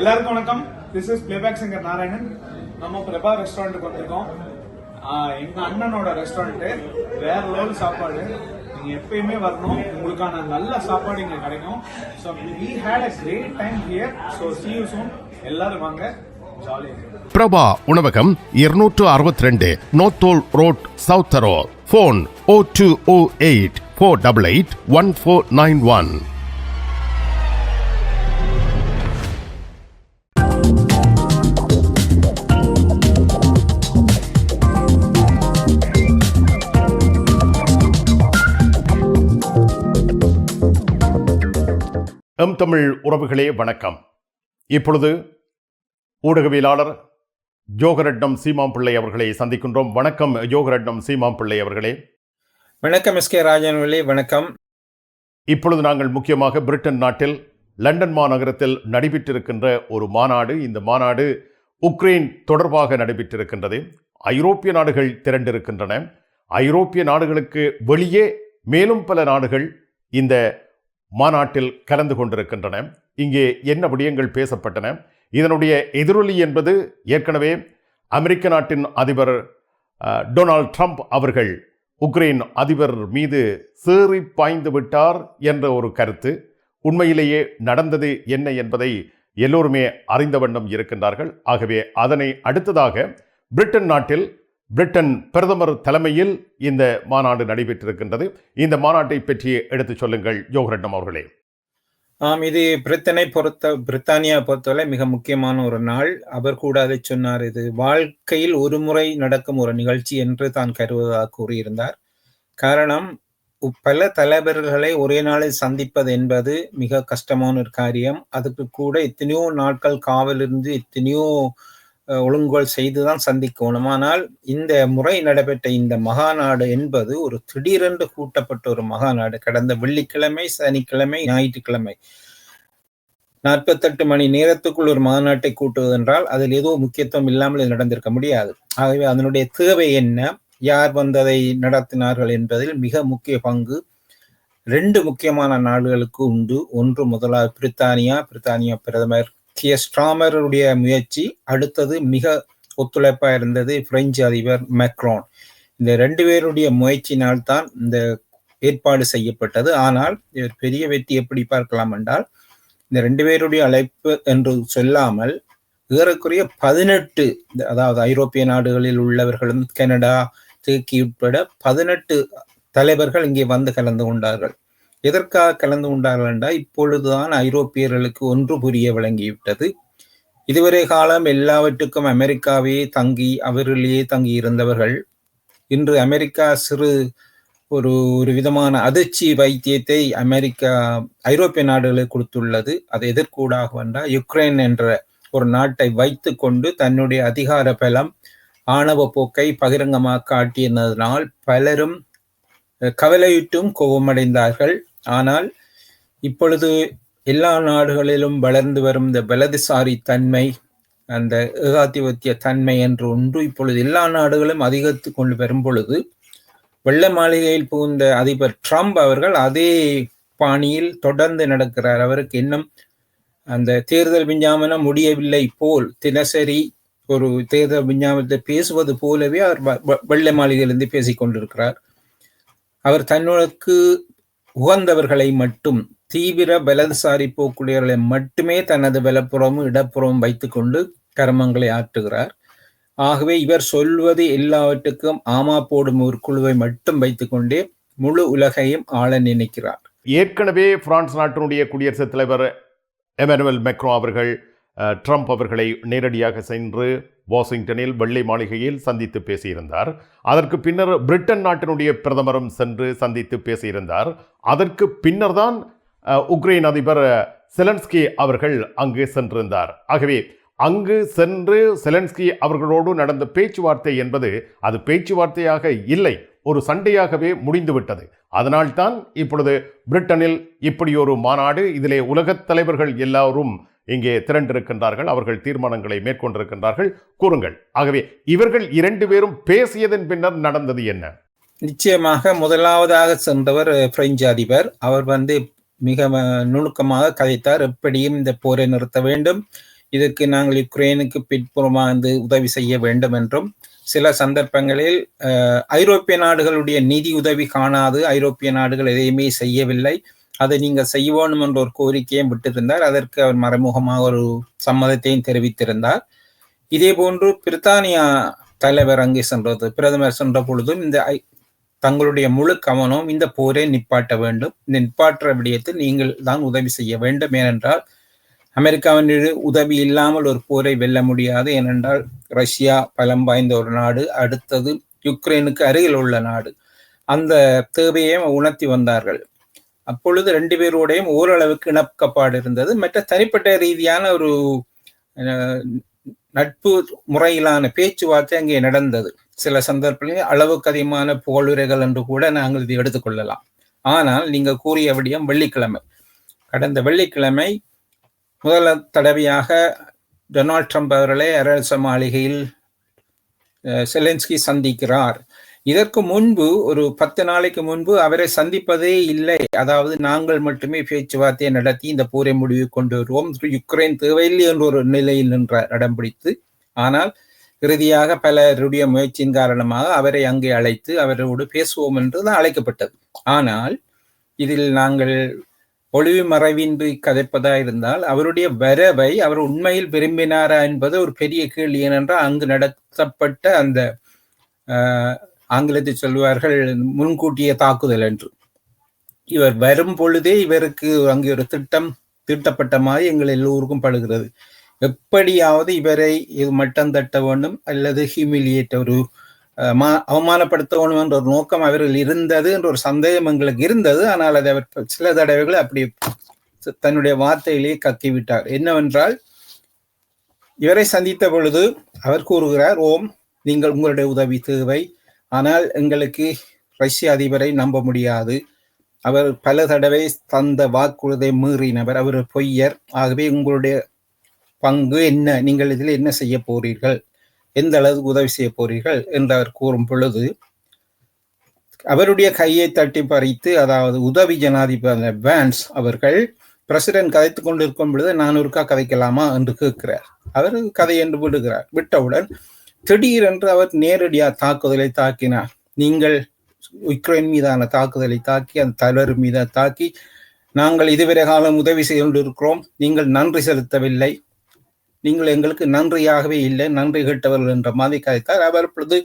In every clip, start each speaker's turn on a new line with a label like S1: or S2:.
S1: எல்லாருக்கும் வணக்கம். This is playback singer Narayanan. நம்ம பிரபா ரெஸ்டாரண்ட்டுக்கு வந்திருக்கோம். எங்க அண்ணனோட ரெஸ்டாரண்ட் வேற லெவல் சாப்பாடு. நீங்க எப்பயுமே வரணும். உங்களுக்கான நல்ல சாப்பாடு இங்க கிடைக்கும். So we had a great time here so see you soon எல்லாரும் வாங்க.
S2: பிரபா உணவகம் இருநூற்று அறுபத்தி ரெண்டு Northolt Road South Harrow phone O two O eight four double eight one four nine one M Tamil உறவுகளே வணக்கம். இப்பொழுது ஊடகவியலாளர் யோகரட்னம் சீமாம் பிள்ளை அவர்களை சந்திக்கின்றோம். வணக்கம் யோகரட்னம் சீமாம் பிள்ளை அவர்களே.
S3: வணக்கம் எஸ் கே ராஜன்வெளி வணக்கம்.
S2: இப்பொழுது நாங்கள் முக்கியமாக பிரிட்டன் நாட்டில் லண்டன் மாநகரத்தில் நடைபெற்றிருக்கின்ற ஒரு மாநாடு இந்த மாநாடு உக்ரைன் தொடர்பாக நடைபெற்றிருக்கின்றது. ஐரோப்பிய நாடுகள் திரண்டிருக்கின்றன. ஐரோப்பிய நாடுகளுக்கு வெளியே மேலும் பல நாடுகள் இந்த மாநாட்டில் கலந்து கொண்டிருக்கின்றன. இங்கே என்ன விடயங்கள் பேசப்பட்டன? இதனுடைய எதிரொலி என்பது ஏற்கனவே அமெரிக்க நாட்டின் அதிபர் டொனால்ட் ட்ரம்ப் அவர்கள் உக்ரைன் அதிபர் மீது சேறி பாய்ந்து விட்டார் என்ற ஒரு கருத்து உண்மையிலேயே நடந்தது என்ன என்பதை எல்லோருமே அறிந்த வண்ணம் இருக்கின்றார்கள். ஆகவே அதனை அடுத்ததாக பிரிட்டன் நாட்டில் பிரிட்டன் பிரதமர் தலைமையில் இந்த மாநாடு நடைபெற்றிருக்கின்றது. இந்த மாநாட்டை பற்றி எடுத்துச் சொல்லுங்கள் யோகரட்னம் அவர்களே.
S3: ஆம் இது பிரித்தனை பொறுத்த பிரித்தானியா பொறுத்தவரை மிக முக்கியமான ஒரு நாள். அவர் கூட அதை சொன்னார் இது வாழ்க்கையில் ஒரு முறை நடக்கும் ஒரு நிகழ்ச்சி என்று தான் கருவதாக கூறியிருந்தார். காரணம் பல தலைவர்களை ஒரே நாளில் சந்திப்பது என்பது மிக கஷ்டமான ஒரு காரியம். அதுக்கு கூட எத்தனையோ நாட்கள் காவலிருந்து எத்தனையோ ஒழுங்குகள் செய்துதான் சந்திக்கணும். ஆனால் இந்த முறை நடைபெற்ற இந்த மகாநாடு என்பது ஒரு திடீரென்று கூட்டப்பட்ட ஒரு மகாநாடு. கடந்த வெள்ளிக்கிழமை சனிக்கிழமை ஞாயிற்றுக்கிழமை. நாற்பத்தெட்டு மணி நேரத்துக்குள் ஒரு மாநாட்டை கூட்டுவது என்றால் அதில் ஏதோ முக்கியத்துவம் இல்லாமல் இது நடந்திருக்க முடியாது. ஆகவே அதனுடைய தேவை என்ன? யார் வந்ததை நடத்தினார்கள் என்பதில் மிக முக்கிய பங்கு ரெண்டு முக்கியமான நாடுகளுக்கு உண்டு. ஒன்று முதலாவது பிரித்தானியா பிரித்தானியா பிரதமர் கியர் ஸ்ட்ராமருடைய முயற்சி அடுத்தது மிக ஒத்துழைப்பாக இருந்தது பிரெஞ்சு அதிபர் மெக்ரோன் இந்த ரெண்டு பேருடைய முயற்சினால் தான் இந்த ஏற்பாடு செய்யப்பட்டது. ஆனால் இவர் பெரிய வெற்றி எப்படி பார்க்கலாம் என்றால் இந்த ரெண்டு பேருடைய அழைப்பு என்று சொல்லாமல் ஏறக்குறைய பதினெட்டு அதாவது ஐரோப்பிய நாடுகளில் உள்ளவர்களும் கனடா துருக்கி உட்பட பதினெட்டு தலைவர்கள் இங்கே வந்து கலந்து கொண்டார்கள். எதற்காக கலந்து கொண்டார்கள் என்றால் இப்பொழுதுதான் ஐரோப்பியர்களுக்கு ஒன்று புரிய விளங்கிவிட்டது. இதுவரை காலம் எல்லாவற்றுக்கும் அமெரிக்காவே தங்கி அவர்களையே தங்கி இருந்தவர்கள். இன்று அமெரிக்கா சிறு ஒரு ஒரு விதமான அதிர்ச்சி வைத்தியத்தை அமெரிக்கா ஐரோப்பிய நாடுகளுக்கு கொடுத்துள்ளது. அது எதிர்கூடாக வந்தால் யுக்ரைன் என்ற ஒரு நாட்டை வைத்துக்கொண்டு தன்னுடைய அதிகார பலம் ஆணவ போக்கை பகிரங்கமாக காட்டியதனால் பலரும் கவலையிட்டும் கோபமடைந்தார்கள். ஆனால் இப்பொழுது எல்லா நாடுகளிலும் வளர்ந்து வரும் இந்த வலதுசாரி தன்மை அந்த ஏகாதிபத்திய தன்மை என்று ஒன்று இப்பொழுது எல்லா நாடுகளும் அதிகரித்து கொண்டு வரும் பொழுது வெள்ளை மாளிகையில் புகுந்த அதிபர் ட்ரம்ப் அவர்கள் அதே பாணியில் தொடர்ந்து நடக்கிறார். அவருக்கு இன்னும் அந்த தேர்தல் விஞ்ஞாபனம் முடியவில்லை போல் தினசரி ஒரு தேர்தல் விஞ்ஞாபனத்தை பேசுவது போலவே அவர் வ- வ- வெள்ளை மாளிகையிலிருந்து பேசிக் கொண்டிருக்கிறார் அவர் தன்னுக்கு உகந்தவர்களை மட்டும் தீவிர பலதுசாரி போக்குடையவர்களை மட்டுமே தனது வலப்புறமும் இடப்புறமும் வைத்துக்கொண்டு கர்மங்களை ஆற்றுகிறார். ஆகவே இவர் சொல்வது எல்லாவற்றுக்கும் ஆமா போடும் ஒரு குழுவை மட்டும் வைத்துக்கொண்டே முழு உலகையும் ஆள நினைக்கிறார்.
S2: ஏற்கனவே பிரான்ஸ் நாட்டினுடைய குடியரசுத் தலைவர் எமனுவல் மெக்ரோ அவர்கள் ட்ரம்ப் அவர்களை நேரடியாக சென்று வாஷிங்டனில் வெள்ளை மாளிகையில் சந்தித்து பேசியிருந்தார். அதற்கு பின்னர் பிரிட்டன் நாட்டினுடைய பிரதமரும் சென்று சந்தித்து பேசியிருந்தார். அதற்கு பின்னர்தான் தான் உக்ரைன் அதிபர் செலன்ஸ்கி அவர்கள் அங்கு சென்றிருந்தார். ஆகவே அங்கு சென்று செலன்ஸ்கி அவர்களோடு நடந்த பேச்சுவார்த்தை என்பது அது பேச்சுவார்த்தையாக இல்லை ஒரு சண்டையாகவே முடிந்துவிட்டது. அதனால்தான் இப்பொழுது பிரிட்டனில் இப்படி ஒரு மாநாடு இதிலே உலகத் தலைவர்கள் எல்லாரும் இங்கே திரண்டிருக்கின்றார்கள். அவர்கள் தீர்மானங்களை மேற்கொண்டிருக்கின்றார்கள். கூறுங்கள். ஆகவே இவர்கள் இரண்டு பேரும் பேசியதன் பின்னர் நடந்தது என்ன?
S3: நிச்சயமாக முதலாவதாக சென்றவர் பிரெஞ்சு அதிபர். அவர் வந்து மிக நுணுக்கமாக கதைத்தார். எப்படியும் இந்த போரை நிறுத்த வேண்டும். இதுக்கு நாங்கள் யுக்ரைனுக்கு பின்புறமாக வந்து உதவி செய்ய வேண்டும் என்றும் சில சந்தர்ப்பங்களில் ஐரோப்பிய நாடுகளுடைய நிதி உதவி காணாது. ஐரோப்பிய நாடுகள் எதையுமே செய்யவில்லை. அதை நீங்கள் செய்ய வேண்டும் என்ற ஒரு கோரிக்கையும் விட்டிருந்தார். அதற்கு அவர் மறைமுகமாக ஒரு சம்மதத்தையும் தெரிவித்திருந்தார். இதே போன்று பிரித்தானியா தலைவர் அங்கே சென்றது. பிரதமர் சென்ற பொழுதும் இந்த தங்களுடைய முழு கவனம் இந்த போரை நிப்பாட்ட வேண்டும். இந்த நிப்பாட்டுற விடயத்தில் நீங்கள் தான் உதவி செய்ய வேண்டும். ஏனென்றால் அமெரிக்காவின் உதவி இல்லாமல் ஒரு போரை வெல்ல முடியாது. ஏனென்றால் ரஷ்யா பலம் வாய்ந்த ஒரு நாடு அடுத்தது யுக்ரைனுக்கு அருகில் உள்ள நாடு. அந்த தேவையை உணர்த்தி வந்தார்கள். அப்பொழுது ரெண்டு பேரோடையும் ஓரளவுக்கு இணக்கப்பாடு இருந்தது. மற்ற தனிப்பட்ட ரீதியான ஒரு நட்பு முறையிலான பேச்சுவார்த்தை அங்கே நடந்தது. சில சந்தர்ப்பங்களில் அளவுக்கு அதிகமான புகழுரைகள் என்று கூட நாங்கள் இதை எடுத்துக்கொள்ளலாம் ஆனால் நீங்கள் கூறிய விடயம் வெள்ளிக்கிழமை. கடந்த வெள்ளிக்கிழமை முதல் தடவையாக டொனால்ட் ட்ரம்ப் அவர்களை அரச மாளிகையில் செலென்ஸ்கி சந்திக்கிறார். இதற்கு முன்பு ஒரு பத்து நாளைக்கு முன்பு அவரை சந்திப்பதே இல்லை. அதாவது நாங்கள் மட்டுமே பேச்சுவார்த்தையை நடத்தி இந்த போரை முடிவு கொண்டு வருவோம். யுக்ரைன் தேவையில்லை என்ற ஒரு நிலையில் நின்ற இடம் பிடித்து ஆனால் இறுதியாக பலருடைய முயற்சியின் காரணமாக அவரை அங்கே அழைத்து அவரோடு பேசுவோம் என்று தான் அழைக்கப்பட்டது. ஆனால் இதில் நாங்கள் ஒளிவு மறைவின்றி கதைப்பதா இருந்தால் அவருடைய வரவை அவர் உண்மையில் விரும்பினாரா என்பது ஒரு பெரிய கேள்வி. ஏனென்றால் அங்கு நடத்தப்பட்ட அந்த ஆஹ், ஆங்கிலத்தில் சொல்வார்கள் முன்கூட்டிய தாக்குதல் என்று. இவர் வரும் பொழுதே இவருக்கு அங்கே ஒரு திட்டம் தீட்டப்பட்ட மாதிரி எங்கள் எல்லோருக்கும் படுகிறது. எப்படியாவது இவரை இது மட்டம் தட்ட வேண்டும் அல்லது ஹியூமிலியேட் ஒரு மா- அவமானப்படுத்த வேண்டும் என்ற ஒரு நோக்கம் அவர்கள் இருந்தது என்ற ஒரு சந்தேகம் எங்களுக்கு இருந்தது. ஆனால் அதை அவர் சில தடவைகள் அப்படி தன்னுடைய வார்த்தையிலேயே கக்கிவிட்டார். என்னவென்றால் இவரை சந்தித்த பொழுது அவர் கூறுகிறார் ஓம் நீங்கள் உங்களுடைய உதவி தேவை ஆனால் எங்களுக்கு ரஷ்ய அதிபரை நம்ப முடியாது. அவர் பல தடவை தந்த வாக்குறுதியை மீறினவர். அவர் பொய்யர். ஆகவே உங்களுடைய பங்கு என்ன? நீங்கள் இதில் என்ன செய்ய போறீர்கள்? எந்த அளவுக்கு உதவி செய்ய போறீர்கள்? என்று அவர் கூறும் பொழுது அவருடைய கையை தட்டி பறித்து அதாவது உதவி ஜனாதிபதி வேன்ஸ் அவர்கள் பிரசிடென்ட் கதைத்து கொண்டிருக்கும் பொழுது நான் ஒருக்கா கதைக்கலாமா? என்று கேட்கிறார். அவர் கதை என்று விடுகிறார். விட்டவுடன் திடீரென்று அவர் நேரடியாக தாக்குதலை தாக்கினார். நீங்கள் உக்ரைன் மீதான தாக்குதலை தாக்கி அந்த தலைவர் மீது தாக்கி நாங்கள் இதுவரை காலம் உதவி செய்து கொண்டிருக்கிறோம். நீங்கள் நன்றி செலுத்தவில்லை. நீங்கள் எங்களுக்கு நன்றியாகவே இல்லை நன்றி கேட்டவர்கள் என்ற மாதிரி கதைத்தார். அவர் பொழுது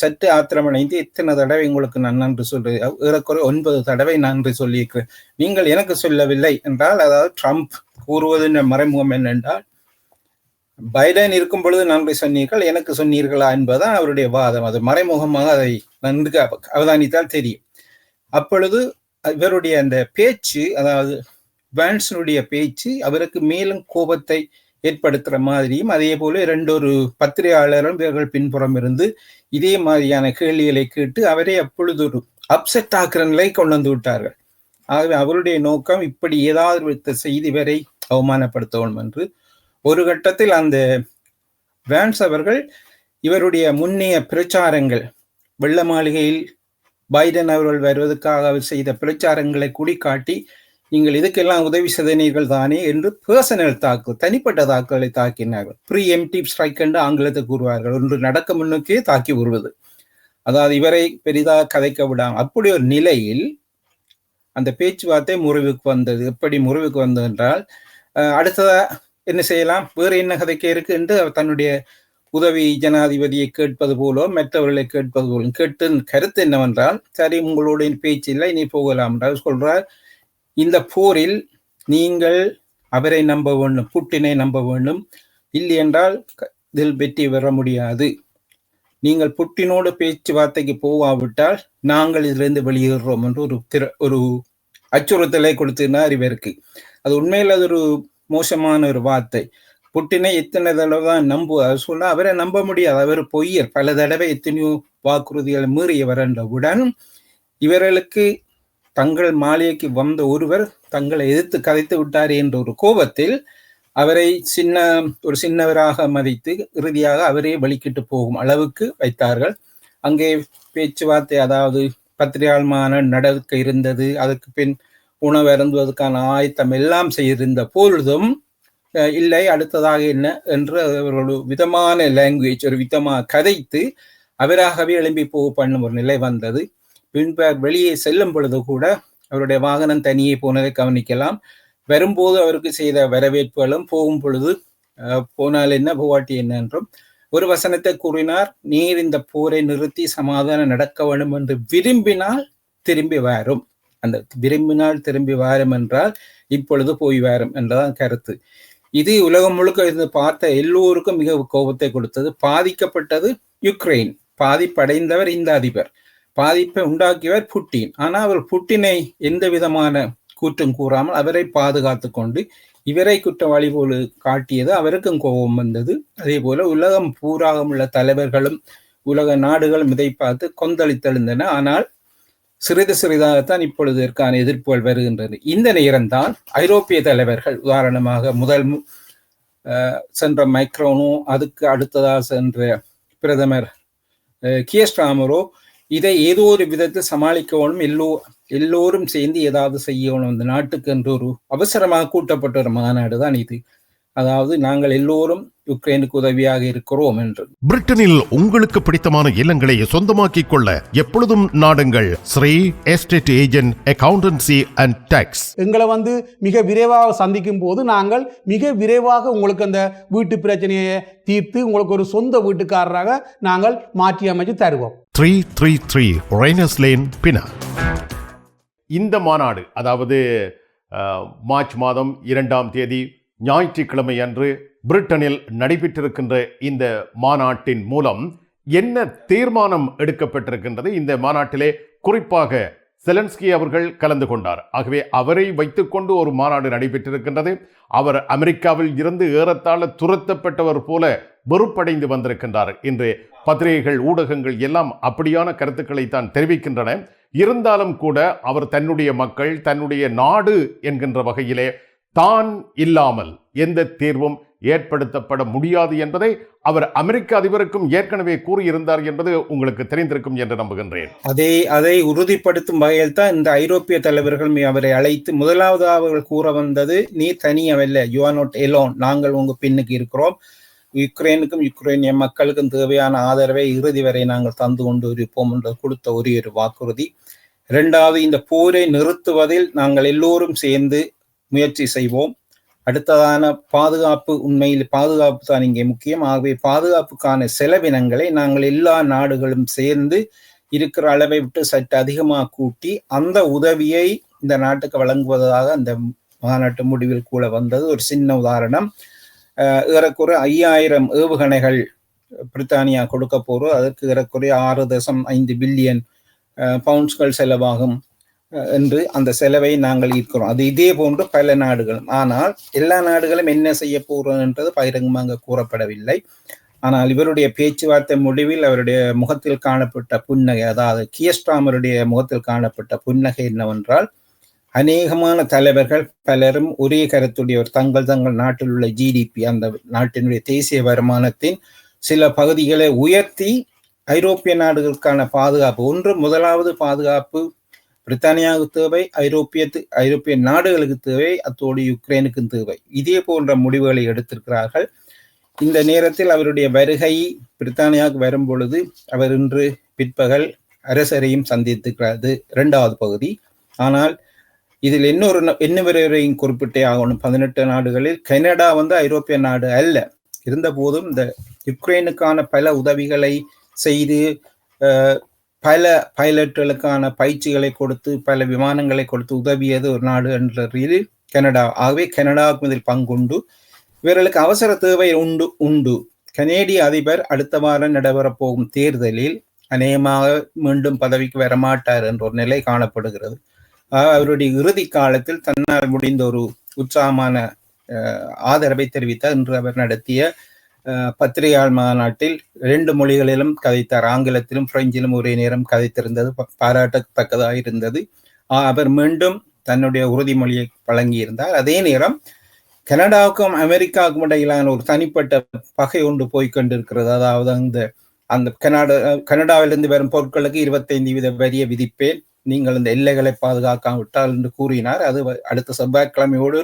S3: சற்று ஆத்திரமடைந்து இத்தனை தடவை உங்களுக்கு நான் நன்றி சொல்லி ஏறக்குறை ஒன்பது தடவை நன்றி சொல்லியிருக்கிறேன். நீங்கள் எனக்கு சொல்லவில்லை என்றால் அதாவது ட்ரம்ப் கூறுவது மறைமுகம் என்னென்றால் பைடன் இருக்கும் பொழுது நன்றி சொன்னீர்கள் எனக்கு சொன்னீர்களா என்பதுதான் அவருடைய வாதம். அது மறைமுகமாக அதை நன்கு அவ- அவதானித்தால் தெரியும். அப்பொழுது இவருடைய அந்த பேச்சு அதாவது வேன்ஸனுடைய பேச்சு அவருக்கு மேலும் கோபத்தை ஏற்படுத்துற மாதிரியும் அதே போல இரண்டொரு பத்திரிகையாளரும் இவர்கள் பின்புறம் இருந்து இதே மாதிரியான கேள்விகளை கேட்டு அவரை அப்பொழுது ஒரு அப்செட் ஆக்குற நிலை கொண்டு வந்து விட்டார்கள். ஆகவே அவருடைய நோக்கம் இப்படி ஏதாவது செய்தி வரை அவமானப்படுத்த என்று ஒரு கட்டத்தில் அந்த வேன்ஸ் அவர்கள் இவருடைய முன்னைய பிரச்சாரங்கள் வெள்ள மாளிகையில் பைடன் அவர்கள் வருவதற்காக அவர் செய்த பிரச்சாரங்களை குடிக்காட்டி நீங்கள் இதுக்கெல்லாம் உதவி செய்தனீர்கள் தானே? என்று பர்சனல் தாக்கு தனிப்பட்ட தாக்குதலை தாக்கினார்கள். ப்ரீ எம்டி ஸ்ட்ரைக் என்று ஆங்கிலத்தை கூறுவார்கள். ஒன்று நடக்க முன்னுக்கே தாக்கி வருவது அதாவது இவரை பெரிதாக கதைக்க விடாமல் அப்படி ஒரு நிலையில் அந்த பேச்சுவார்த்தை முறிவுக்கு வந்தது. எப்படி முறிவுக்கு வந்தது என்றால் அடுத்ததாக என்ன செய்யலாம்? வேறு என்ன கதைக்க இருக்கு என்று அவர் தன்னுடைய உதவி ஜனாதிபதியை கேட்பது போலோ மற்றவர்களை கேட்பது போலும் கேட்டு கருத்து என்னவென்றால் சரி உங்களுடைய பேச்சு இல்லை நீ போகலாம் என்றால் சொல்றார். இந்த போரில் நீங்கள் அவரை நம்ப வேண்டும் புட்டினை நம்ப வேண்டும். இல்லை என்றால் இதில் வெற்றி பெற முடியாது. நீங்கள் புட்டினோடு பேச்சுவார்த்தைக்கு போகாவிட்டால் நாங்கள் இதிலிருந்து வெளியேறுறோம் என்று ஒரு திற ஒரு அச்சுறுத்தலை கொடுத்தினார் இவருக்கு அது உண்மையில் அது ஒரு மோசமான ஒரு வார்த்தை. புட்டினை எத்தனை தடவை தான் நம்புவார் சொல்ல அவரை நம்ப முடியாது. அவர் பொய்யர். பல தடவை எத்தனையோ வாக்குறுதிகளை மீறியவர் என்றவுடன் இவர்களுக்கு தங்கள் மாளிகைக்கு வந்த ஒருவர் தங்களை எதிர்த்து கதைத்து விட்டார் என்ற ஒரு கோபத்தில் அவரை சின்ன ஒரு சின்னவராக மதித்து இறுதியாக அவரே வலிக்கிட்டு போகும் அளவுக்கு வைத்தார்கள். அங்கே பேச்சுவார்த்தை அதாவது பத்திரிகையாளமான நடக்க இருந்தது. அதற்கு பின் உணவு அருந்துவதற்கான ஆயத்தம் எல்லாம் செய்திருந்த பொழுதும் இல்லை அடுத்ததாக என்ன என்று அவர் விதமான லாங்குவேஜ் ஒரு விதமாக கதைத்து அவராகவே எழும்பி போக பண்ணும் ஒரு நிலை வந்தது. பின்பு வெளியே செல்லும் பொழுது கூட அவருடைய வாகனம் தனியே போனதை கவனிக்கலாம். வரும்போது அவருக்கு செய்த வரவேற்புகளும் போகும் பொழுது போனால் என்ன போவாட்டி என்ன என்றும் ஒரு வசனத்தை கூறினார் நீர் இந்த போரை நிறுத்தி சமாதானம் நடக்க வேண்டும் என்று விரும்பினால் திரும்பி வரும். அந்த விரும்பினால் திரும்பி வாரம் என்றால் இப்பொழுது போய் வாரம் என்றதான் கருத்து. இது உலகம் முழுக்க இருந்து பார்த்த எல்லோருக்கும் மிக கோபத்தை கொடுத்தது. பாதிக்கப்பட்டது யுக்ரைன். பாதிப்படைந்தவர் இந்த அதிபர். பாதிப்பை உண்டாக்கியவர் புட்டின். ஆனால் அவர் புட்டினை எந்த விதமான கூற்றும் கூறாமல் அவரை பாதுகாத்து கொண்டு இவரை குற்றவாளி போல காட்டியது அவருக்கும் கோபம் வந்தது. அதே போல உலகம் பூராகம் உள்ள தலைவர்களும் உலக நாடுகளும் இதை பார்த்து கொந்தளித்தெழுந்தன. ஆனால் சிறிது சிறிதாகத்தான் இப்பொழுது இதற்கான எதிர்ப்புகள் வருகின்றது. இந்த நேரம்தான் ஐரோப்பிய தலைவர்கள் உதாரணமாக முதல் மு- சென்ற மைக்ரோனோ அதுக்கு அடுத்ததாக சென்ற பிரதமர் கியஸ்டாமரோ இதை ஏதோ ஒரு விதத்தில் சமாளிக்கணும் எல்லோ எல்லோரும் சேர்ந்து ஏதாவது செய்யணும். இந்த நாட்டுக்கு என்று ஒரு அவசரமாக கூட்டப்பட்ட ஒரு மாநாடு தான் இது. அதாவது நாங்கள் எல்லோரும் யுக்ரைனுக்கு உதவியாக இருக்கிறோம் என்று.
S2: பிரிட்டனில் உங்களுக்கு பிடித்தமான இல்லங்களை சொந்தமாக்கிக் கொள்ள எப்பொழுதும் நாடுங்கள். Sri estate agent accountancy and tax
S4: எங்களை வந்து மிக விரைவாக சந்திக்கும் போது நாங்கள் மிக விரைவாக உங்களுக்கு அந்த வீட்டு பிரச்சனையை தீர்த்து உங்களுக்கு ஒரு சொந்த வீட்டுக்காரராக நாங்கள் மாற்றி அமைச்சு தருவோம்.
S2: Three three three Raynes Lane Pinner இந்த மாநாடு அதாவது மார்ச் மாதம் இரண்டாம் தேதி ஞாயிற்றுக்கிழமை அன்று பிரிட்டனில் நடைபெற்றிருக்கின்ற இந்த மாநாட்டின் மூலம் என்ன தீர்மானம் எடுக்கப்பட்டிருக்கின்றது? இந்த மாநாட்டிலே குறிப்பாக செலன்ஸ்கி அவர்கள் கலந்து கொண்டார். ஆகவே அவரை வைத்துக்கொண்டு ஒரு மாநாடு நடைபெற்றிருக்கின்றது. அவர் அமெரிக்காவில் இருந்து ஏறத்தாழ துரத்தப்பட்டவர் போல வெறுப்படைந்து வந்திருக்கின்றார். இன்று பத்திரிகைகள் ஊடகங்கள் எல்லாம் அப்படியான கருத்துக்களை தான் தெரிவிக்கின்றன. இருந்தாலும் கூட அவர் தன்னுடைய மக்கள் தன்னுடைய நாடு என்கின்ற வகையிலே தான் இல்லாமல் எந்த தீர்வும் ஏற்படுத்தப்பட முடியாது என்பதை அவர் அமெரிக்க அதிபருக்கும் ஏற்கனவே கூறியிருந்தார் என்பது உங்களுக்கு தெரிந்திருக்கும் என்று நம்புகின்றேன்.
S3: அதை அதை உறுதிப்படுத்தும் வகையில் தான் இந்த ஐரோப்பிய தலைவர்கள் அவரை அழைத்து முதலாவது அவர்கள் கூற வந்தது நீ தனியவல்ல யூ ஆர் நாட் எலோன் நாங்கள் உங்க பின்னுக்கு இருக்கிறோம். யுக்ரைனுக்கும் யுக்ரைனிய மக்களுக்கும் தேவையான ஆதரவை இறுதி வரை நாங்கள் தந்து கொண்டு இருப்போம் என்று கொடுத்த ஒரே ஒரு வாக்குறுதி. இரண்டாவது இந்த போரை நிறுத்துவதில் நாங்கள் எல்லோரும் சேர்ந்து முயற்சி செய்வோம். அடுத்ததான பாதுகாப்பு உண்மையில் பாதுகாப்பு தான் இங்கே முக்கியம். ஆகவே பாதுகாப்புக்கான செலவினங்களை நாங்கள் எல்லா நாடுகளும் சேர்ந்து இருக்கிற அளவை விட்டு சற்று அதிகமாக கூட்டி அந்த உதவியை இந்த நாட்டுக்கு வழங்குவதாக அந்த மாநாட்டு முடிவில் கூட வந்தது. ஒரு சின்ன உதாரணம். ஏறக்குறை ஐயாயிரம் ஏவுகணைகள் பிரித்தானியா கொடுக்க போறோம். அதற்கு ஏறக்குறைய ஆறு தசம் ஐந்து பில்லியன் பவுண்ட்ஸ்கள் செலவாகும். என்று அந்த செலவை நாங்கள் ஈர்க்கிறோம். அது இதே போன்று பல நாடுகளும். ஆனால் எல்லா நாடுகளும் என்ன செய்ய போகிறோம் என்றது பகிரங்கமாக கூறப்படவில்லை. ஆனால் இவருடைய பேச்சுவார்த்தை முடிவில் அவருடைய முகத்தில் காணப்பட்ட புன்னகை அதாவது கியஸ்டாமருடைய முகத்தில் காணப்பட்ட புன்னகை என்னவென்றால் அநேகமான தலைவர்கள் பலரும் ஒரே கருத்துடையவர் தங்கள் தங்கள் நாட்டில் உள்ள ஜிடிபி அந்த நாட்டினுடைய தேசிய வருமானத்தின் சில பகுதிகளை உயர்த்தி ஐரோப்பிய நாடுகளுக்கான பாதுகாப்பு. ஒன்று முதலாவது பாதுகாப்பு பிரித்தானியாவுக்கு தேவை ஐரோப்பியத்து ஐரோப்பிய நாடுகளுக்கு தேவை அத்தோடு யுக்ரைனுக்கும் தேவை. இதே போன்ற முடிவுகளை எடுத்திருக்கிறார்கள். இந்த நேரத்தில் அவருடைய வருகை பிரித்தானியாவுக்கு வரும் பொழுது அவர் இன்று பிற்பகல் அரசரையும் சந்தித்திருக்கிறது இரண்டாவது பகுதி. ஆனால் இதில் இன்னொரு இன்னவரையும் குறிப்பிட்டே ஆகணும். பதினெட்டு நாடுகளில் கனடா வந்து ஐரோப்பிய நாடு அல்ல. இருந்த போதும் இந்த யுக்ரைனுக்கான பல உதவிகளை செய்து பல பைலட்டுகளுக்கான பயிற்சிகளை கொடுத்து பல விமானங்களை கொடுத்து உதவியது ஒரு நாடு என்ற ரீதியில் கனடா. ஆகவே கனடாவுக்கும் இதில் பங்குண்டு. இவர்களுக்கு அவசர தேவை உண்டு உண்டு. கனேடிய அதிபர் அடுத்த வாரம் நடைபெறப் போகும் தேர்தலில் அநேகமாக மீண்டும் பதவிக்கு வரமாட்டார் என்ற ஒரு நிலை காணப்படுகிறது. அவருடைய இறுதி காலத்தில் தன்னால் முடிந்த ஒரு உற்சாகமான ஆதரவை தெரிவித்தார். இன்று அவர் நடத்திய பத்திரிகையாளர் மாநாட்டில் ரெண்டு மொழிகளிலும் கதைத்தார். ஆங்கிலத்திலும் பிரெஞ்சிலும் ஒரே நேரம் கதைத்திருந்தது. பாராட்டத்தக்கதாக இருந்தது. அவர் மீண்டும் தன்னுடைய உறுதிமொழியை வழங்கியிருந்தார். அதே நேரம் கனடாவுக்கும் அமெரிக்காவுக்கும் இடையிலான ஒரு தனிப்பட்ட பகை ஒன்று போய்கொண்டிருக்கிறது அதாவது அந்த அந்த கனடா கனடாவிலிருந்து வரும் பொருட்களுக்கு இருபத்தைந்து வீத வரிய விதிப்பேன். நீங்கள் இந்த எல்லைகளை பாதுகாக்காவிட்டால் என்று கூறினார். அது அடுத்த செவ்வாய்க்கிழமையோடு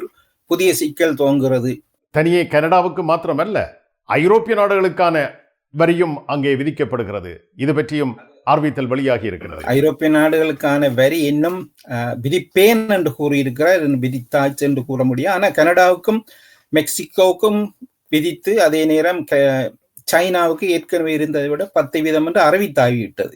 S3: புதிய சிக்கல் துவங்குகிறது.
S2: தனியே கனடாவுக்கு மாத்திரமல்ல ஐரோப்பிய நாடுகளுக்கான வரியும் அங்கே விதிக்கப்படுகிறது. இது பற்றியும் ஆர்வித்தல் வெளியாகி இருக்கிறது.
S3: ஐரோப்பிய நாடுகளுக்கான வரி இன்னும் விதிப்பேன் என்று கூறியிருக்கிறார். விதித்தாச்சு என்று கூற முடியும். ஆனா கனடாவுக்கும் மெக்சிகோவுக்கும் விதித்து அதே நேரம் க- சைனாவுக்கு ஏற்கனவே இருந்ததை விட பத்து வீதம் என்று அறிவித்தாகிவிட்டது.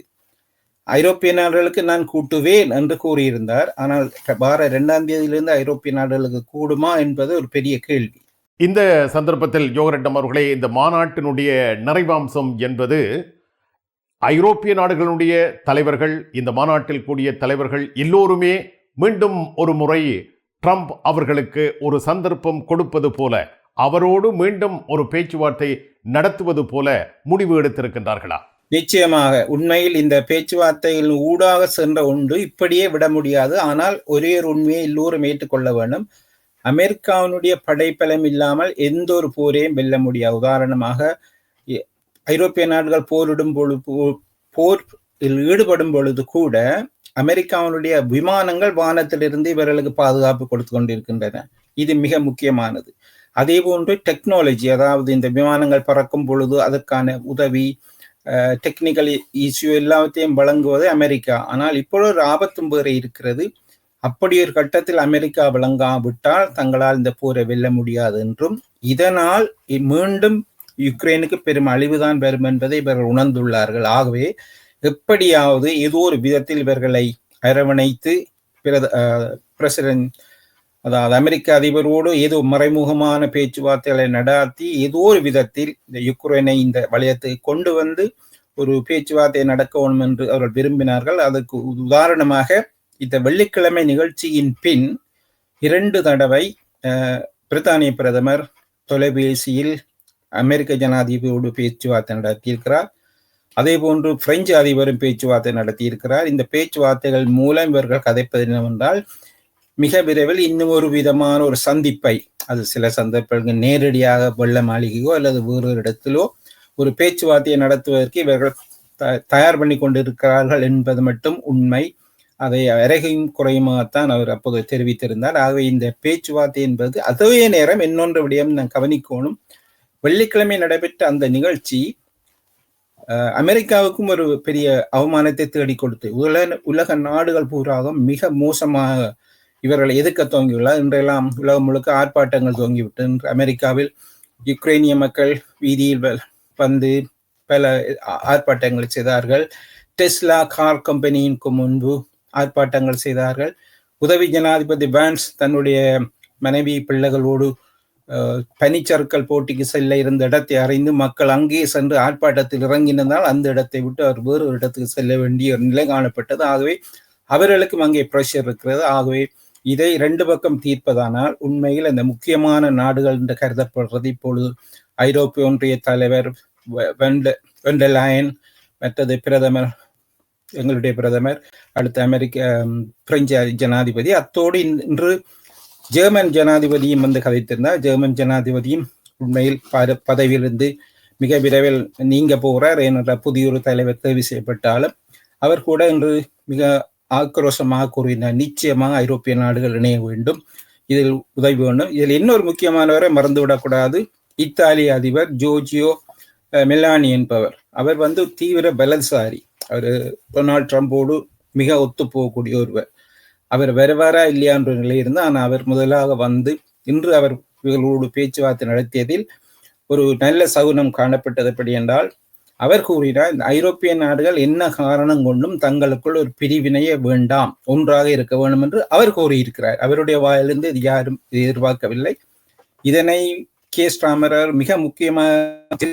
S3: ஐரோப்பிய நாடுகளுக்கு நான் கூட்டுவேன் என்று கூறியிருந்தார். ஆனால் வார இரண்டாம் தேதியிலிருந்து ஐரோப்பிய நாடுகளுக்கு கூடுமா என்பது ஒரு பெரிய கேள்வி.
S2: இந்த சந்தர்ப்பத்தில் யோகரெட்டம் அவர்களே இந்த மாநாட்டினுடைய நிறைவாம்சம் என்பது ஐரோப்பிய நாடுகளுடைய தலைவர்கள் இந்த மாநாட்டில் கூடிய தலைவர்கள் எல்லோருமே மீண்டும் ஒரு முறை ட்ரம்ப் அவர்களுக்கு ஒரு சந்தர்ப்பம் கொடுப்பது போல அவரோடு மீண்டும் ஒரு பேச்சுவார்த்தை நடத்துவது போல முடிவு எடுத்திருக்கின்றார்களா?
S3: நிச்சயமாக உண்மையில் இந்த பேச்சுவார்த்தையில் ஊடாக சென்ற ஒன்று இப்படியே விட முடியாது. ஆனால் ஒரே ஒரு உண்மையை எல்லோரும் ஏற்றுக்கொள்ள வேண்டும். அமெரிக்காவினுடைய படைப்பலம் இல்லாமல் எந்த ஒரு போரையும் வெல்ல முடியாது. உதாரணமாக ஐரோப்பிய நாடுகள் போரிடும் பொழுது போர் போரில் ஈடுபடும் பொழுது கூட அமெரிக்காவினுடைய விமானங்கள் வானத்திலிருந்து இவர்களுக்கு பாதுகாப்பு கொடுத்து கொண்டிருக்கின்றன. இது மிக முக்கியமானது. அதே போன்று டெக்னாலஜி அதாவது இந்த விமானங்கள் பறக்கும் பொழுது அதற்கான உதவி டெக்னிக்கல் இஷ்யூ எல்லாத்தையும் வழங்குவது அமெரிக்கா. ஆனால் இப்பொழுது ஒரு ஆபத்தும் வேறு இருக்கிறது. அப்படி ஒரு கட்டத்தில் அமெரிக்கா விளங்காவிட்டால் தங்களால் இந்த போரை வெல்ல முடியாது என்றும் இதனால் மீண்டும் யுக்ரைனுக்கு பெரும் அழிவுதான் வரும் என்பதை இவர்கள் உணர்ந்துள்ளார்கள். ஆகவே எப்படியாவது ஏதோ ஒரு விதத்தில் இவர்களை அரவணைத்து பிரசிடென்ட் அதாவது அமெரிக்க அதிபரோடு ஏதோ மறைமுகமான பேச்சுவார்த்தைகளை நடாத்தி ஏதோ ஒரு விதத்தில் இந்த யுக்ரைனை இந்த வலயத்தை கொண்டு வந்து ஒரு பேச்சுவார்த்தை நடக்க வேண்டும் என்று அவர்கள் விரும்பினார்கள். அதற்கு உதாரணமாக இந்த வெள்ளிக்கிழமை நிகழ்ச்சியின் பின் இரண்டு தடவை பிரித்தானிய பிரதமர் தொலைபேசியில் அமெரிக்க ஜனாதிபதியோடு பேச்சுவார்த்தை நடத்தியிருக்கிறார். அதே போன்று பிரெஞ்சு அதிபரும் பேச்சுவார்த்தை நடத்தியிருக்கிறார். இந்த பேச்சுவார்த்தைகள் மூலம் இவர்கள் கதைப்பது என்னவென்றால் மிக விரைவில் இன்னும் ஒரு விதமான ஒரு சந்திப்பை அது சில சந்தர்ப்பங்கள் நேரடியாக வெள்ள மாளிகையோ அல்லது வேறு இடத்திலோ ஒரு பேச்சுவார்த்தையை நடத்துவதற்கு இவர்கள் த- தயார் பண்ணி கொண்டிருக்கிறார்கள் என்பது மட்டும் உண்மை. அதை விறகையும் குறையுமாகத்தான் அவர் அப்போது தெரிவித்திருந்தார். ஆகவே இந்த பேச்சுவார்த்தை என்பது அதே நேரம் இன்னொன்று விடயம் நான் கவனிக்கணும். வெள்ளிக்கிழமை நடைபெற்ற அந்த நிகழ்ச்சி அமெரிக்காவுக்கும் ஒரு பெரிய அவமானத்தை தேடிக் கொடுத்து உலக உலக நாடுகள் பூராவும் மிக மோசமாக இவர்களை எதிர்க்க துவங்கியுள்ளார் இன்றையெல்லாம் உலகம் முழுக்க ஆர்ப்பாட்டங்கள் துவங்கிவிட்டு அமெரிக்காவில் யுக்ரைனிய மக்கள் வீதியில் வ- வந்து பல ஆர்ப்பாட்டங்களை ஆர்ப்பாட்டங்கள் செய்தார்கள். டெஸ்லா கார் கம்பெனியின் முன்பு ஆர்ப்பாட்டங்கள் செய்தார்கள். உதவி ஜனாதிபதி பேன்ஸ் தன்னுடைய மனைவி பிள்ளைகளோடு பனிச்சறுக்கல் போட்டிக்கு செல்ல இருந்த இடத்தை அறிந்து மக்கள் அங்கே சென்று ஆர்ப்பாட்டத்தில் இறங்கினதால் அந்த இடத்தை விட்டு அவர் வேறு ஒரு இடத்துக்கு செல்ல வேண்டிய ஒரு நிலை காணப்பட்டது. ஆகவே அவர்களுக்கும் அங்கே பிரஷர் இருக்கிறது. ஆகவே இதை ரெண்டு பக்கம் தீர்ப்பதானால் உண்மையில் அந்த முக்கியமான நாடுகள் என்று கருதப்படுறது இப்பொழுது ஐரோப்பிய ஒன்றிய தலைவர் வெண்ட வெண்டலாயன் மற்றது பிரதமர் எங்களுடைய பிரதமர் அடுத்த அமெரிக்க பிரெஞ்சு ஜனாதிபதி. அத்தோடு இன்- இன்று ஜெர்மன் ஜனாதிபதியும் வந்து கதைத்திருந்தார். ஜெர்மன் ஜனாதிபதியும் உண்மையில் பத- பதவியிலிருந்து மிக விரைவில் நீங்க போகிறார் என்ற புதிய ஒரு தலைவர் தேர்வு செய்யப்பட்டாலும் அவர் கூட இன்று மிக ஆக்ரோஷமாக கூறினார். நிச்சயமாக ஐரோப்பிய நாடுகள் இணைய வேண்டும். இதில் உதவி வேண்டும். இதில் இன்னொரு முக்கியமானவரை மறந்துவிடக்கூடாது. இத்தாலிய அதிபர் ஜோர்ஜியோ மெலானி என்பவர். அவர் வந்து தீவிர பலசாரி அவர் டொனால்ட் ட்ரம்போடு மிக ஒத்து போகக்கூடிய ஒருவர். அவர் வருவாரா இல்லையா என்ற நிலை இருந்தால் ஆனால் அவர் முதலாக வந்து இன்று அவர் இவர்களோடு பேச்சுவார்த்தை நடத்தியதில் ஒரு நல்ல சகுனம் காணப்பட்டது எப்படி என்றால் அவர் கூறினார் இந்த ஐரோப்பிய நாடுகள் என்ன காரணம் கொண்டும் தங்களுக்குள் ஒரு பிரிவினையே வேண்டாம் ஒன்றாக இருக்க வேண்டும் என்று அவர் கூறியிருக்கிறார். அவருடைய வாயிலிருந்து இது யாரும் எதிர்பார்க்கவில்லை. இதனை கே. ஸ்டாமரர் மிக முக்கியமாக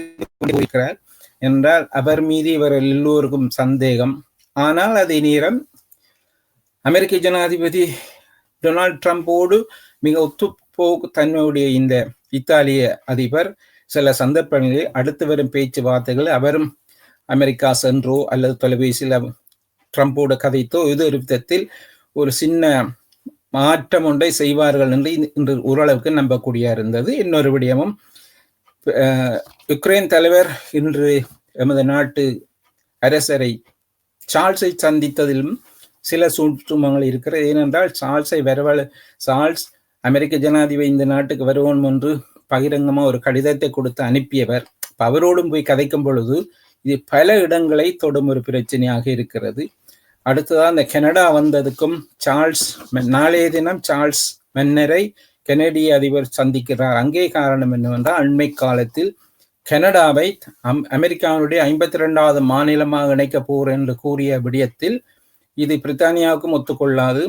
S3: இருக்கிறார் என்றால் அவர் மீது இவர் எல்லோருக்கும் சந்தேகம் ஆனால் அதே நேரம் அமெரிக்க ஜனாதிபதி டொனால்ட் ட்ரம்போடு மிக ஒத்துப்போக்கு தன்மையுடைய இந்த இத்தாலிய அதிபர் சில சந்தர்ப்பங்களில் அடுத்து வரும் பேச்சுவார்த்தைகள் அவரும் அமெரிக்கா சென்றோ அல்லது தொலைபேசியில் அவ- ட்ரம்போடு கதைத்தோ இது ஒரு விதத்தில் ஒரு சின்ன மாற்றம் ஒன்றை செய்வார்கள் என்று இன்று ஓரளவுக்கு நம்பக்கூடிய இருந்தது. இன்னொரு விடயமும் யுக்ரைன் தலைவர் இன்று எமது நாட்டு அரசரை சார்ல்ஸை சந்தித்ததிலும் சில சூற்றுமங்கள் இருக்கிறது. ஏனென்றால் சார்ல்ஸை வரவழ சார்ல்ஸ் அமெரிக்க ஜனாதிபதி இந்த நாட்டுக்கு வருவோம் என்று பகிரங்கமாக ஒரு கடிதத்தை கொடுத்து அனுப்பியவர். அவரோடும் போய் கதைக்கும் பொழுது இது பல இடங்களை தொடும் ஒரு பிரச்சனையாக இருக்கிறது. அடுத்ததாக அந்த கனடா வந்ததுக்கும் சார்ல்ஸ் மெ- நாளைய தினம் சார்ல்ஸ் மன்னரை கெனடிய அதிபர் சந்திக்கிறார். அங்கே காரணம் என்னவென்றால் அண்மை காலத்தில் கனடாவை அம் அமெரிக்காவுடைய ஐம்பத்தி ரெண்டாவது மாநிலமாக இணைக்கப் போகிறேன் என்று கூறிய விடயத்தில் இது பிரித்தானியாவுக்கும் ஒத்துக்கொள்ளாது.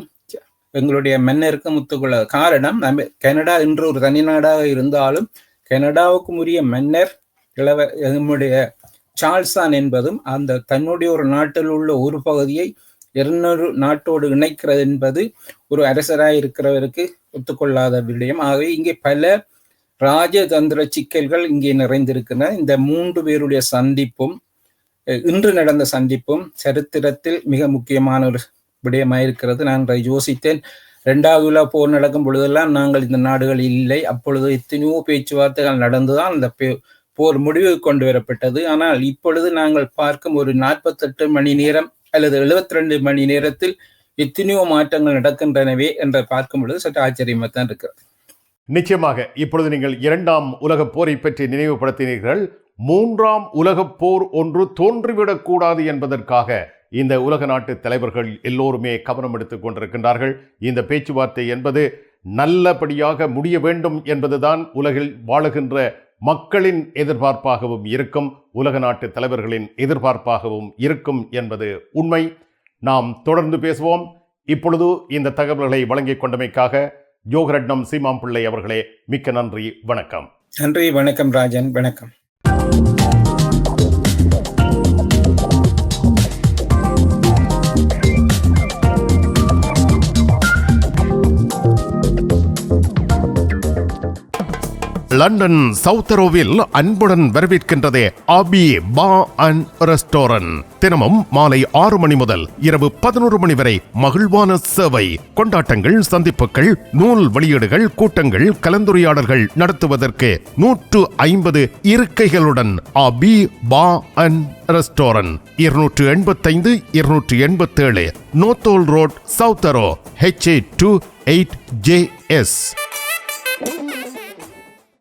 S3: எங்களுடைய மன்னருக்கும் ஒத்துக்கொள்ளாது. காரணம் கனடா என்று ஒரு தனி நாடாக இருந்தாலும் கனடாவுக்கும் உரிய மன்னர் இளவ நம்முடைய சார்ல்ஸான் என்பதும் அந்த தன்னுடைய ஒரு நாட்டில் உள்ள ஒரு பகுதியை இன்னொரு நாட்டோடு இணைக்கிறது என்பது ஒரு அரசராக இருக்கிறவருக்கு ஒத்துக்கொள்ளாத விடயம். ஆகவே இங்கே பல ராஜதந்திர சிக்கல்கள் இங்கே நிறைந்திருக்கின்றன. இந்த மூன்று பேருடைய சந்திப்பும் இன்று நடந்த சந்திப்பும் சரித்திரத்தில் மிக முக்கியமான ஒரு விடயமாயிருக்கிறது. நான் யோசித்தேன். இரண்டாவது உலக போர் நடக்கும் பொழுதெல்லாம் நாங்கள் இந்த நாடுகள் இல்லை. அப்பொழுது எத்தனையோ பேச்சுவார்த்தைகள் நடந்துதான் அந்த பே- போர் முடிவுக்கு கொண்டு வரப்பட்டது. ஆனால் இப்பொழுது நாங்கள் பார்க்கும் ஒரு நாற்பத்தெட்டு மணி நேரம் அல்லது 72 ரெண்டு மணி நேரத்தில் எத்தனையோ மாற்றங்கள் நடக்கின்றனவே என்று பார்க்கும் பொழுது சற்று ஆச்சரியமாக தான் இருக்கிறது.
S2: நிச்சயமாக இப்பொழுது நீங்கள் இரண்டாம் உலகப் போரை பற்றி நினைவுபடுத்தினீர்கள். மூன்றாம் உலகப் போர் ஒன்று தோன்றிவிடக்கூடாது என்பதற்காக இந்த உலக நாட்டு தலைவர்கள் எல்லோருமே கவனம் எடுத்துக் கொண்டிருக்கின்றார்கள். இந்த பேச்சுவார்த்தை என்பது நல்லபடியாக முடிய வேண்டும் என்பதுதான் உலகில் வாழுகின்ற மக்களின் எதிர்பார்ப்பாகவும் இருக்கும் உலக நாட்டு தலைவர்களின் எதிர்பார்ப்பாகவும் இருக்கும் என்பது உண்மை. நாம் தொடர்ந்து பேசுவோம். இப்பொழுது இந்த தகவல்களை வழங்கிக் கொண்டமைக்காக ஜோகரட்னம் சீமாம்பிள்ளை அவர்களே மிக்க நன்றி வணக்கம்.
S3: நன்றி வணக்கம் ராஜன் வணக்கம்.
S2: லண்டன் சவுத்தரோவில் அன்புடன் வரவேற்கின்றது அபி பா அண்ட் ரெஸ்டாரண்ட். தினமும் மாலை ஆறு மணி முதல் இரவு பதினோரு மணி வரை மகிழ்வான சேவை. கொண்டாட்டங்கள் சந்திப்புகள் நூல் வெளியீடுகள் கூட்டங்கள் கலந்துரையாடல்கள் நடத்துவதற்கு நூற்று ஐம்பது இருக்கைகளுடன் அபி பா அண்ட் ரெஸ்டாரண்ட். இருநூற்று எண்பத்தைந்து இருநூற்று எண்பத்தேழு Northolt Road South Harrow HA two eight J S.